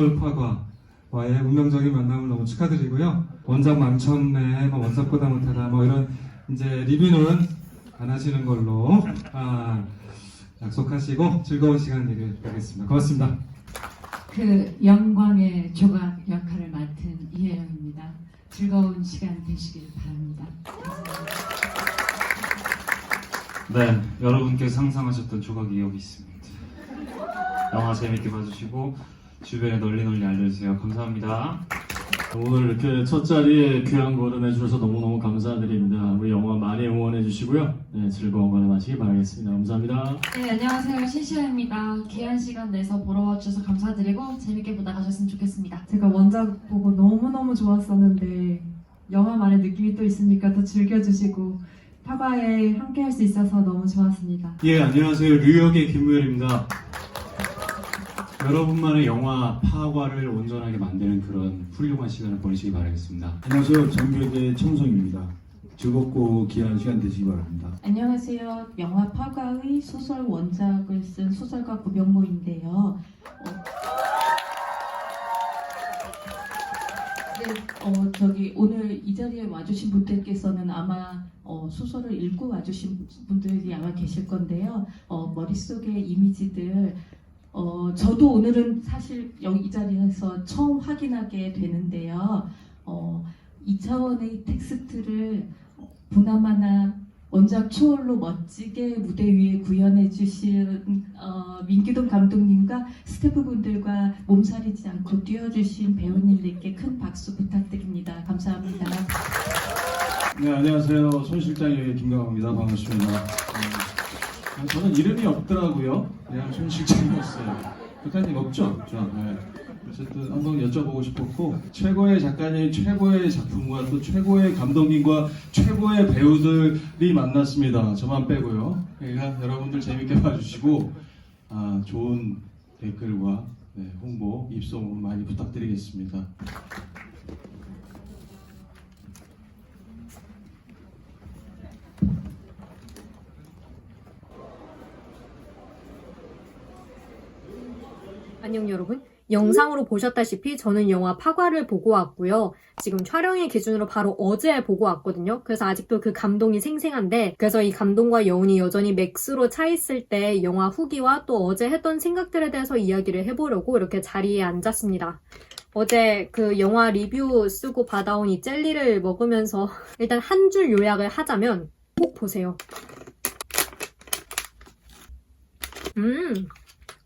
소설 파과와의 운명적인 만남을 너무 축하드리고요. 원작 망쳤네, 뭐 원작보다 못하다, 뭐 이런 이제 리뷰는 안 하시는 걸로 아, 약속하시고 즐거운 시간 되길 바라겠습니다. 고맙습니다. 그 영광의 조각 역할을 맡은 이혜영입니다. 즐거운 시간 되시길 바랍니다. 네, 여러분께서 상상하셨던 조각이 여기 있습니다. 영화 재밌게 봐주시고 주변에 널리 널리 알려주세요. 감사합니다. 오늘 이렇게 첫 자리에 귀한 걸음 해주셔서 너무너무 감사드립니다. 우리 영화 많이 응원해 주시고요. 네, 즐거운 관람 하시기 바라겠습니다. 감사합니다. 네, 안녕하세요. 신시아입니다. 귀한 시간 내서 보러 와주셔서 감사드리고 재밌게 보다 가셨으면 좋겠습니다. 제가 원작 보고 너무너무 좋았었는데 영화만의 느낌이 또 있으니까 더 즐겨주시고 파과에 함께 할 수 있어서 너무 좋았습니다. 예, 안녕하세요. 뉴욕의 김무열입니다. 여러분만의 영화 파과를 온전하게 만드는 그런 훌륭한 시간을 보내시기 바라겠습니다. 안녕하세요. 정교대 청송입니다. 즐겁고 귀한 시간 되시기 바랍니다. 안녕하세요. 영화 파과의 소설 원작을 쓴 소설가 구병모인데요. 어, 네, 어, 저기 오늘 이 자리에 와주신 분들께서는 아마 어, 소설을 읽고 와주신 분들이 아마 계실 건데요. 어, 머릿속의 이미지들 어, 저도 오늘은 사실 여기 이 자리에서 처음 확인하게 되는데요. 어, 2차원의 텍스트를 보나마나 원작 초월로 멋지게 무대 위에 구현해 주신 어, 민기동 감독님과 스태프분들과 몸살이지 않고 뛰어주신 배우님들께 큰 박수 부탁드립니다. 감사합니다. 네, 안녕하세요. 손 실장 의 김강호입니다. 반갑습니다. 음, 저는 이름이 없더라고요. 그냥 손 실장이었어요. 작가님 없죠? 없죠. 네. 어쨌든 한번 여쭤보고 싶었고 최고의 작가님, 최고의 작품과 또 최고의 감독님과 최고의 배우들이 만났습니다. 저만 빼고요. 그러니까 여러분들 재밌게 봐주시고 아, 좋은 댓글과 네, 홍보, 입소문 많이 부탁드리겠습니다. 안녕 여러분. 영상으로 보셨다시피 저는 영화 파과를 보고 왔고요. 지금 촬영일 기준으로 바로 어제 보고 왔거든요. 그래서 아직도 그 감동이 생생한데 그래서 이 감동과 여운이 여전히 맥스로 차 있을 때 영화 후기와 또 어제 했던 생각들에 대해서 이야기를 해보려고 이렇게 자리에 앉았습니다. 어제 그 영화 리뷰 쓰고 받아온 이 젤리를 먹으면서 일단 한 줄 요약을 하자면 꼭 보세요. 음,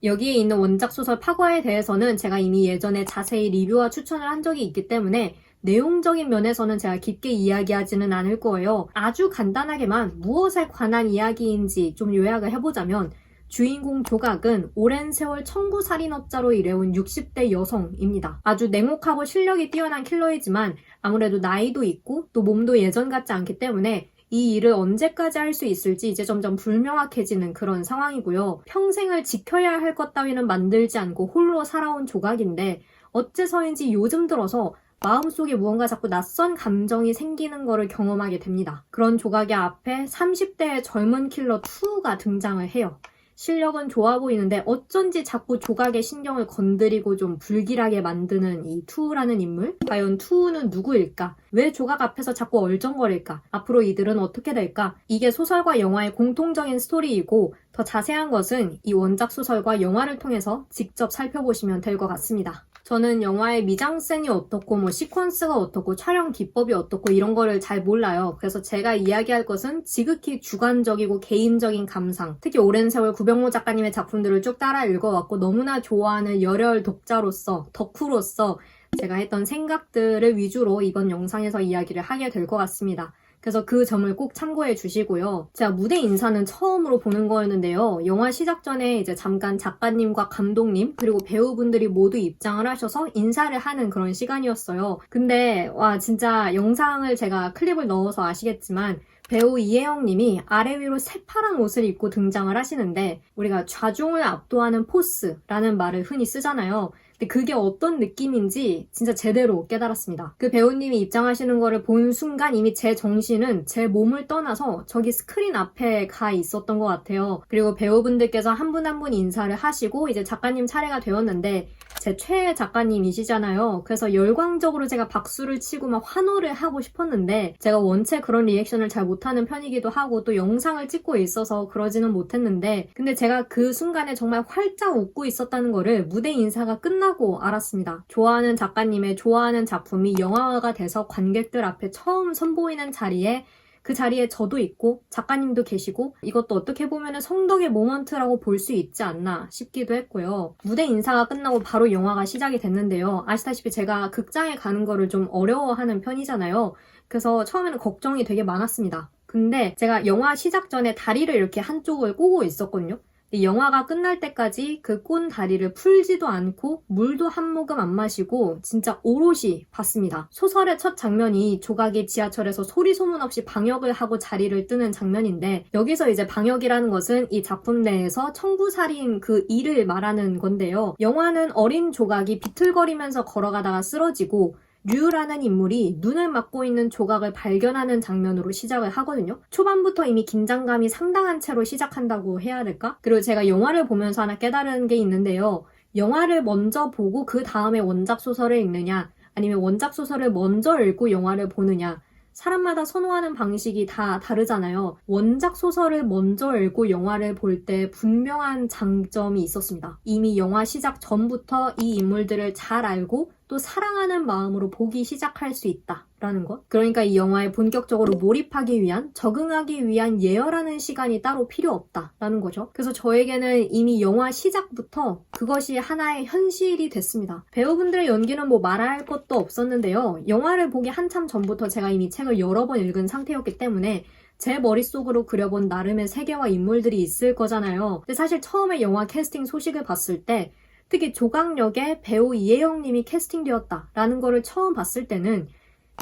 여기에 있는 원작 소설 파과에 대해서는 제가 이미 예전에 자세히 리뷰와 추천을 한 적이 있기 때문에 내용적인 면에서는 제가 깊게 이야기하지는 않을 거예요. 아주 간단하게만 무엇에 관한 이야기인지 좀 요약을 해보자면 주인공 조각은 오랜 세월 청부 살인업자로 일해온 60대 여성입니다. 아주 냉혹하고 실력이 뛰어난 킬러이지만 아무래도 나이도 있고 또 몸도 예전 같지 않기 때문에 이 일을 언제까지 할 수 있을지 이제 점점 불명확해지는 그런 상황이고요. 평생을 지켜야 할 것 따위는 만들지 않고 홀로 살아온 조각인데 어째서인지 요즘 들어서 마음속에 무언가 자꾸 낯선 감정이 생기는 거를 경험하게 됩니다. 그런 조각의 앞에 30대의 젊은 킬러 2가 등장을 해요. 실력은 좋아 보이는데 어쩐지 자꾸 조각의 신경을 건드리고 좀 불길하게 만드는 이 투우라는 인물? 과연 투우는 누구일까? 왜 조각 앞에서 자꾸 얼쩡거릴까? 앞으로 이들은 어떻게 될까? 이게 소설과 영화의 공통적인 스토리이고 더 자세한 것은 이 원작 소설과 영화를 통해서 직접 살펴보시면 될 것 같습니다. 저는 영화의 미장센이 어떻고 뭐 시퀀스가 어떻고 촬영 기법이 어떻고 이런 거를 잘 몰라요. 그래서 제가 이야기할 것은 지극히 주관적이고 개인적인 감상. 특히 오랜 세월 구병모 작가님의 작품들을 쭉 따라 읽어왔고 너무나 좋아하는 열혈 독자로서 덕후로서 제가 했던 생각들을 위주로 이번 영상에서 이야기를 하게 될 것 같습니다. 그래서 그 점을 꼭 참고해 주시고요. 제가 무대 인사는 처음으로 보는 거였는데요. 영화 시작 전에 이제 잠깐 작가님과 감독님 그리고 배우분들이 모두 입장을 하셔서 인사를 하는 그런 시간이었어요. 근데 와 진짜 영상을 제가 클립을 넣어서 아시겠지만 배우 이혜영 님이 아래 위로 새파란 옷을 입고 등장을 하시는데 우리가 좌중을 압도하는 포스라는 말을 흔히 쓰잖아요. 그게 어떤 느낌인지 진짜 제대로 깨달았습니다. 그 배우님이 입장하시는 거를 본 순간 이미 제 정신은 제 몸을 떠나서 저기 스크린 앞에 가 있었던 것 같아요. 그리고 배우분들께서 한 분 한분 인사를 하시고 이제 작가님 차례가 되었는데 제 최애 작가님이시잖아요. 그래서 열광적으로 제가 박수를 치고 막 환호를 하고 싶었는데 제가 원체 그런 리액션을 잘 못하는 편이기도 하고 또 영상을 찍고 있어서 그러지는 못했는데 근데 제가 그 순간에 정말 활짝 웃고 있었다는 거를 무대 인사가 끝나고 알았습니다. 좋아하는 작가님의 좋아하는 작품이 영화화가 돼서 관객들 앞에 처음 선보이는 자리에 그 자리에 저도 있고 작가님도 계시고 이것도 어떻게 보면 성덕의 모먼트라고 볼 수 있지 않나 싶기도 했고요. 무대 인사가 끝나고 바로 영화가 시작이 됐는데요. 아시다시피 제가 극장에 가는 거를 좀 어려워하는 편이잖아요. 그래서 처음에는 걱정이 되게 많았습니다. 근데 제가 영화 시작 전에 다리를 이렇게 한쪽을 꼬고 있었거든요. 이 영화가 끝날 때까지 그 꼰 다리를 풀지도 않고 물도 한 모금 안 마시고 진짜 오롯이 봤습니다. 소설의 첫 장면이 조각이 지하철에서 소리 소문 없이 방역을 하고 자리를 뜨는 장면인데 여기서 이제 방역이라는 것은 이 작품 내에서 청구살인 그 일을 말하는 건데요. 영화는 어린 조각이 비틀거리면서 걸어가다가 쓰러지고 류라는 인물이 눈을 막고 있는 조각을 발견하는 장면으로 시작을 하거든요. 초반부터 이미 긴장감이 상당한 채로 시작한다고 해야 될까? 그리고 제가 영화를 보면서 하나 깨달은 게 있는데요. 영화를 먼저 보고 그 다음에 원작 소설을 읽느냐, 아니면 원작 소설을 먼저 읽고 영화를 보느냐, 사람마다 선호하는 방식이 다 다르잖아요. 원작 소설을 먼저 읽고 영화를 볼 때 분명한 장점이 있었습니다. 이미 영화 시작 전부터 이 인물들을 잘 알고 또 사랑하는 마음으로 보기 시작할 수 있다라는 것. 그러니까 이 영화에 본격적으로 몰입하기 위한, 적응하기 위한 예열하는 시간이 따로 필요 없다라는 거죠. 그래서 저에게는 이미 영화 시작부터 그것이 하나의 현실이 됐습니다. 배우분들의 연기는 뭐 말할 것도 없었는데요. 영화를 보기 한참 전부터 제가 이미 책을 여러 번 읽은 상태였기 때문에 제 머릿속으로 그려본 나름의 세계와 인물들이 있을 거잖아요. 근데 사실 처음에 영화 캐스팅 소식을 봤을 때 특히 조각역에 배우 이혜영님이 캐스팅되었다라는 거를 처음 봤을 때는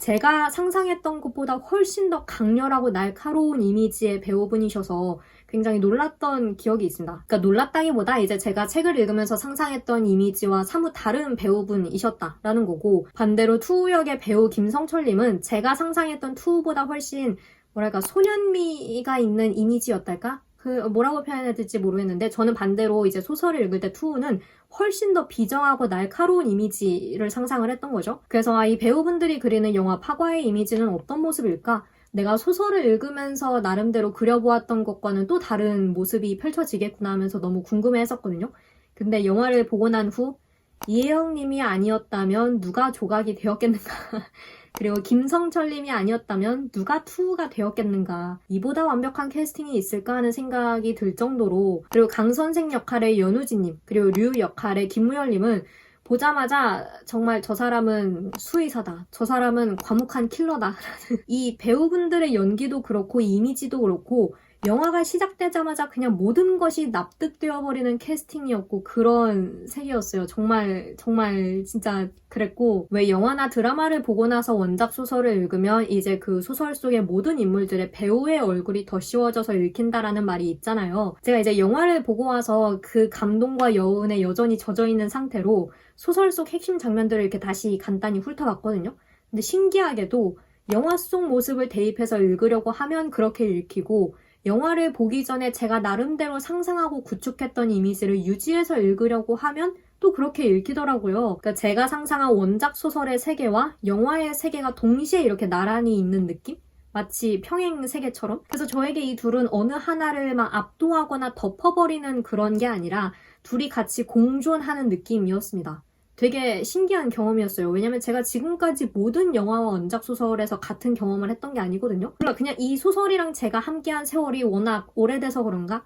제가 상상했던 것보다 훨씬 더 강렬하고 날카로운 이미지의 배우분이셔서 굉장히 놀랐던 기억이 있습니다. 그러니까 놀랐다기보다 이제 제가 책을 읽으면서 상상했던 이미지와 사뭇 다른 배우분이셨다라는 거고 반대로 투우역의 배우 김성철님은 제가 상상했던 투우보다 훨씬 뭐랄까 소년미가 있는 이미지였달까? 그 뭐라고 표현해야 될지 모르겠는데 저는 반대로 이제 소설을 읽을 때 투우는 훨씬 더 비정하고 날카로운 이미지를 상상을 했던 거죠. 그래서 아, 이 배우분들이 그리는 영화 파과의 이미지는 어떤 모습일까? 내가 소설을 읽으면서 나름대로 그려보았던 것과는 또 다른 모습이 펼쳐지겠구나 하면서 너무 궁금해 했었거든요. 근데 영화를 보고 난 후 이혜영님이 아니었다면 누가 조각이 되었겠는가? 그리고 김성철님이 아니었다면 누가 투우가 되었겠는가 이보다 완벽한 캐스팅이 있을까 하는 생각이 들 정도로 그리고 강 선생 역할의 연우진님 그리고 류 역할의 김무열님은 보자마자 정말 저 사람은 수의사다. 저 사람은 과묵한 킬러다. 이 배우분들의 연기도 그렇고 이미지도 그렇고 영화가 시작되자마자 그냥 모든 것이 납득되어 버리는 캐스팅이었고 그런 색이었어요. 정말 정말 진짜 그랬고 왜 영화나 드라마를 보고 나서 원작 소설을 읽으면 이제 그 소설 속의 모든 인물들의 배우의 얼굴이 더 씌워져서 읽힌다라는 말이 있잖아요. 제가 이제 영화를 보고 와서 그 감동과 여운에 여전히 젖어 있는 상태로 소설 속 핵심 장면들을 이렇게 다시 간단히 훑어봤거든요. 근데 신기하게도 영화 속 모습을 대입해서 읽으려고 하면 그렇게 읽히고 영화를 보기 전에 제가 나름대로 상상하고 구축했던 이미지를 유지해서 읽으려고 하면 또 그렇게 읽히더라고요. 그러니까 제가 상상한 원작 소설의 세계와 영화의 세계가 동시에 이렇게 나란히 있는 느낌? 마치 평행 세계처럼. 그래서 저에게 이 둘은 어느 하나를 막 압도하거나 덮어버리는 그런 게 아니라 둘이 같이 공존하는 느낌이었습니다. 되게 신기한 경험이었어요. 왜냐면 제가 지금까지 모든 영화와 원작 소설에서 같은 경험을 했던 게 아니거든요. 그러니까 그냥 이 소설이랑 제가 함께한 세월이 워낙 오래돼서 그런가?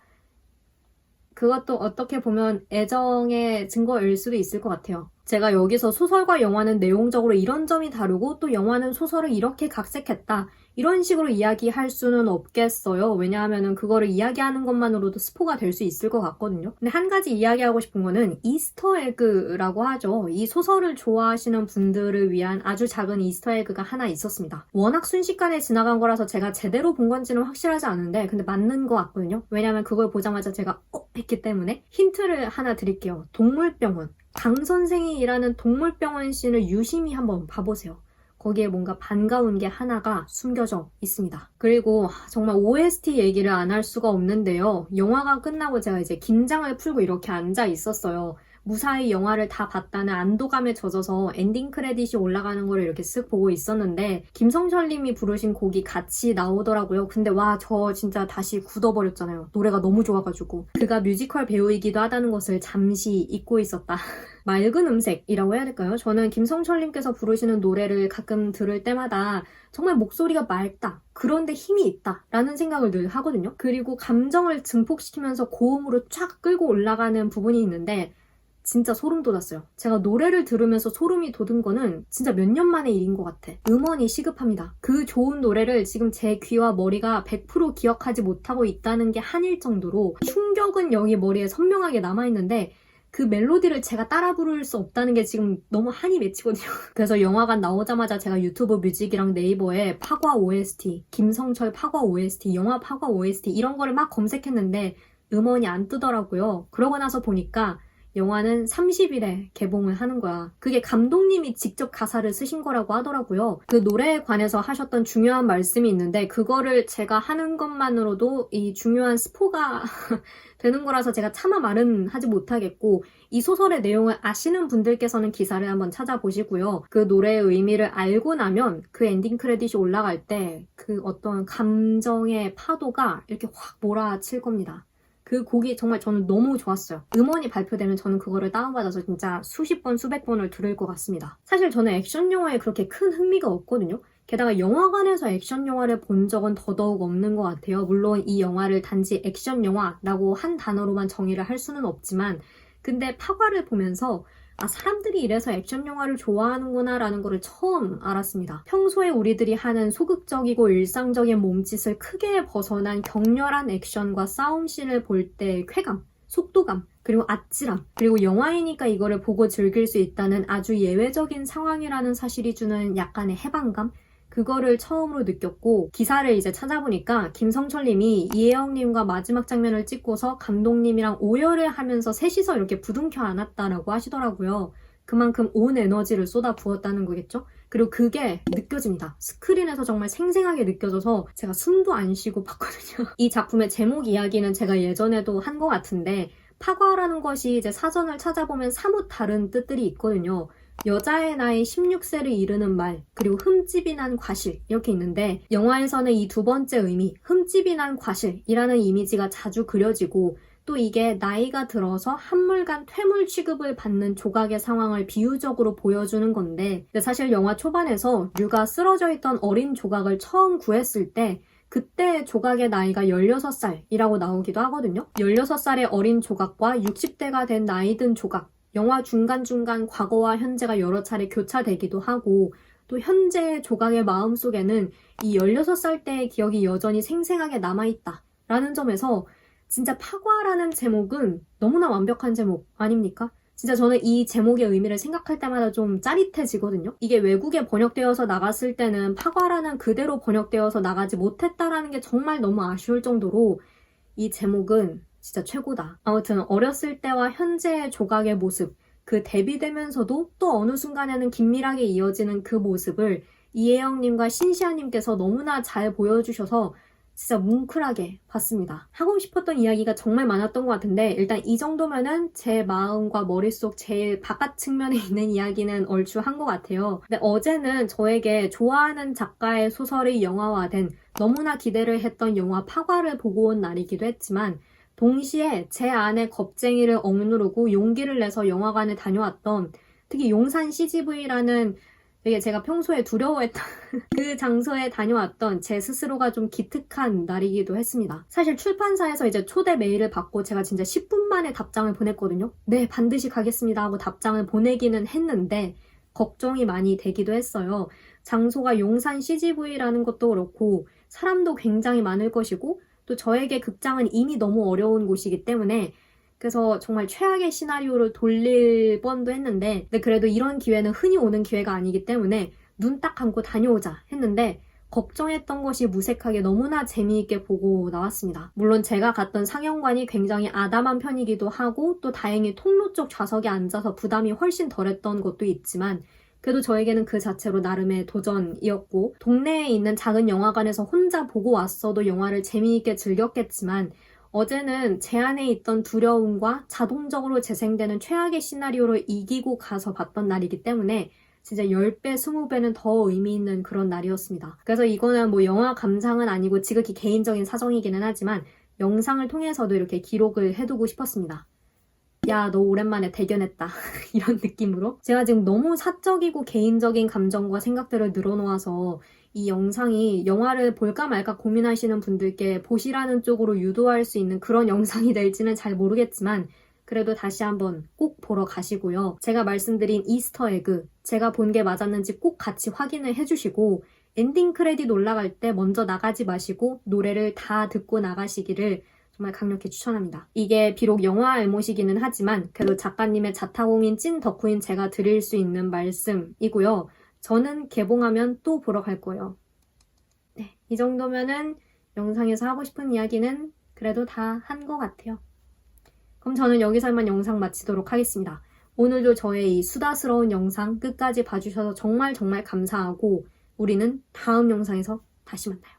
그것도 어떻게 보면 애정의 증거일 수도 있을 것 같아요. 제가 여기서 소설과 영화는 내용적으로 이런 점이 다르고 또 영화는 소설을 이렇게 각색했다. 이런 식으로 이야기할 수는 없겠어요. 왜냐하면 그거를 이야기하는 것만으로도 스포가 될 수 있을 것 같거든요. 근데 한 가지 이야기하고 싶은 거는 이스터 에그라고 하죠. 이 소설을 좋아하시는 분들을 위한 아주 작은 이스터 에그가 하나 있었습니다. 워낙 순식간에 지나간 거라서 제가 제대로 본 건지는 확실하지 않은데 근데 맞는 것 같거든요. 왜냐하면 그걸 보자마자 제가 어? 했기 때문에 힌트를 하나 드릴게요. 동물병원. 강 선생이 일하는 동물병원 씬을 유심히 한번 봐보세요. 거기에 뭔가 반가운 게 하나가 숨겨져 있습니다. 그리고 정말 OST 얘기를 안 할 수가 없는데요. 영화가 끝나고 제가 이제 긴장을 풀고 이렇게 앉아 있었어요. 무사히 영화를 다 봤다는 안도감에 젖어서 엔딩 크레딧이 올라가는 걸 이렇게 쓱 보고 있었는데 김성철 님이 부르신 곡이 같이 나오더라고요. 근데 와, 저 진짜 다시 굳어버렸잖아요. 노래가 너무 좋아가지고. 그가 뮤지컬 배우이기도 하다는 것을 잠시 잊고 있었다. 맑은 음색이라고 해야 될까요? 저는 김성철님께서 부르시는 노래를 가끔 들을 때마다 정말 목소리가 맑다. 그런데 힘이 있다. 라는 생각을 늘 하거든요. 그리고 감정을 증폭시키면서 고음으로 쫙 끌고 올라가는 부분이 있는데 진짜 소름 돋았어요. 제가 노래를 들으면서 소름이 돋은 거는 진짜 몇 년 만의 일인 것 같아. 음원이 시급합니다. 그 좋은 노래를 지금 제 귀와 머리가 100% 기억하지 못하고 있다는 게 한일 정도로 충격은 여기 머리에 선명하게 남아있는데 그 멜로디를 제가 따라 부를 수 없다는 게 지금 너무 한이 맺히거든요. 그래서 영화관 나오자마자 제가 유튜브 뮤직이랑 네이버에 파과 OST, 김성철 파과 OST, 영화 파과 OST 이런 거를 막 검색했는데 음원이 안 뜨더라고요. 그러고 나서 보니까 영화는 30일에 개봉을 하는 거야. 그게 감독님이 직접 가사를 쓰신 거라고 하더라고요. 그 노래에 관해서 하셨던 중요한 말씀이 있는데 그거를 제가 하는 것만으로도 이 중요한 스포가 되는 거라서 제가 차마 말은 하지 못하겠고 이 소설의 내용을 아시는 분들께서는 기사를 한번 찾아보시고요. 그 노래의 의미를 알고 나면 그 엔딩 크레딧이 올라갈 때 그 어떤 감정의 파도가 이렇게 확 몰아칠 겁니다. 그 곡이 정말 저는 너무 좋았어요. 음원이 발표되면 저는 그거를 다운받아서 진짜 수십 번, 수백 번을 들을 것 같습니다. 사실 저는 액션 영화에 그렇게 큰 흥미가 없거든요. 게다가 영화관에서 액션 영화를 본 적은 더더욱 없는 것 같아요. 물론 이 영화를 단지 액션 영화라고 한 단어로만 정의를 할 수는 없지만, 근데 파과를 보면서 아, 사람들이 이래서 액션 영화를 좋아하는구나 라는 거를 처음 알았습니다. 평소에 우리들이 하는 소극적이고 일상적인 몸짓을 크게 벗어난 격렬한 액션과 싸움씬을 볼때 쾌감, 속도감, 그리고 아찔함, 그리고 영화이니까 이거를 보고 즐길 수 있다는 아주 예외적인 상황이라는 사실이 주는 약간의 해방감? 그거를 처음으로 느꼈고 기사를 이제 찾아보니까 김성철님이 이혜영님과 마지막 장면을 찍고서 감독님이랑 오열을 하면서 셋이서 이렇게 부둥켜 안았다라고 하시더라고요. 그만큼 온 에너지를 쏟아 부었다는 거겠죠? 그리고 그게 느껴집니다. 스크린에서 정말 생생하게 느껴져서 제가 숨도 안 쉬고 봤거든요. 이 작품의 제목 이야기는 제가 예전에도 한 것 같은데 파과라는 것이 이제 사전을 찾아보면 사뭇 다른 뜻들이 있거든요. 여자의 나이 16세를 이르는 말, 그리고 흠집이 난 과실, 이렇게 있는데, 영화에서는 이 두 번째 의미, 흠집이 난 과실이라는 이미지가 자주 그려지고, 또 이게 나이가 들어서 한물간 퇴물 취급을 받는 조각의 상황을 비유적으로 보여주는 건데, 사실 영화 초반에서 류가 쓰러져 있던 어린 조각을 처음 구했을 때, 그때 조각의 나이가 16살이라고 나오기도 하거든요. 16살의 어린 조각과 60대가 된 나이 든 조각, 영화 중간중간 과거와 현재가 여러 차례 교차되기도 하고 또 현재의 조각의 마음속에는 이 16살 때의 기억이 여전히 생생하게 남아있다 라는 점에서 진짜 파과라는 제목은 너무나 완벽한 제목 아닙니까? 진짜 저는 이 제목의 의미를 생각할 때마다 좀 짜릿해지거든요. 이게 외국에 번역되어서 나갔을 때는 파과라는 그대로 번역되어서 나가지 못했다라는 게 정말 너무 아쉬울 정도로 이 제목은 진짜 최고다. 아무튼 어렸을 때와 현재의 조각의 모습, 그 대비되면서도 또 어느 순간에는 긴밀하게 이어지는 그 모습을 이혜영님과 신시아님께서 너무나 잘 보여주셔서 진짜 뭉클하게 봤습니다. 하고 싶었던 이야기가 정말 많았던 것 같은데 일단 이 정도면은 제 마음과 머릿속 제일 바깥 측면에 있는 이야기는 얼추 한 것 같아요. 근데 어제는 저에게 좋아하는 작가의 소설이 영화화된 너무나 기대를 했던 영화 파과를 보고 온 날이기도 했지만 동시에 제 안에 겁쟁이를 억누르고 용기를 내서 영화관에 다녀왔던 특히 용산 CGV라는 되게 제가 평소에 두려워했던 그 장소에 다녀왔던 제 스스로가 좀 기특한 날이기도 했습니다. 사실 출판사에서 이제 초대 메일을 받고 제가 진짜 10분 만에 답장을 보냈거든요. 네, 반드시 가겠습니다 하고 답장을 보내기는 했는데 걱정이 많이 되기도 했어요. 장소가 용산 CGV라는 것도 그렇고 사람도 굉장히 많을 것이고 또 저에게 극장은 이미 너무 어려운 곳이기 때문에 그래서 정말 최악의 시나리오를 돌릴 뻔도 했는데 근데 그래도 이런 기회는 흔히 오는 기회가 아니기 때문에 눈 딱 감고 다녀오자 했는데 걱정했던 것이 무색하게 너무나 재미있게 보고 나왔습니다. 물론 제가 갔던 상영관이 굉장히 아담한 편이기도 하고 또 다행히 통로 쪽 좌석에 앉아서 부담이 훨씬 덜했던 것도 있지만 그래도 저에게는 그 자체로 나름의 도전이었고 동네에 있는 작은 영화관에서 혼자 보고 왔어도 영화를 재미있게 즐겼겠지만 어제는 제 안에 있던 두려움과 자동적으로 재생되는 최악의 시나리오를 이기고 가서 봤던 날이기 때문에 진짜 10배, 20배는 더 의미 있는 그런 날이었습니다. 그래서 이거는 뭐 영화 감상은 아니고 지극히 개인적인 사정이기는 하지만 영상을 통해서도 이렇게 기록을 해두고 싶었습니다. 야, 너 오랜만에 대견했다. 이런 느낌으로. 제가 지금 너무 사적이고 개인적인 감정과 생각들을 늘어놓아서 이 영상이 영화를 볼까 말까 고민하시는 분들께 보시라는 쪽으로 유도할 수 있는 그런 영상이 될지는 잘 모르겠지만 그래도 다시 한번 꼭 보러 가시고요. 제가 말씀드린 이스터 에그, 제가 본 게 맞았는지 꼭 같이 확인을 해주시고 엔딩 크레딧 올라갈 때 먼저 나가지 마시고 노래를 다 듣고 나가시기를 정말 강력히 추천합니다. 이게 비록 영화 알못이기는 하지만 그래도 작가님의 자타공인 찐 덕후인 제가 드릴 수 있는 말씀이고요. 저는 개봉하면 또 보러 갈 거예요. 네, 이 정도면은 영상에서 하고 싶은 이야기는 그래도 다 한 것 같아요. 그럼 저는 여기서만 영상 마치도록 하겠습니다. 오늘도 저의 이 수다스러운 영상 끝까지 봐주셔서 정말 정말 감사하고 우리는 다음 영상에서 다시 만나요.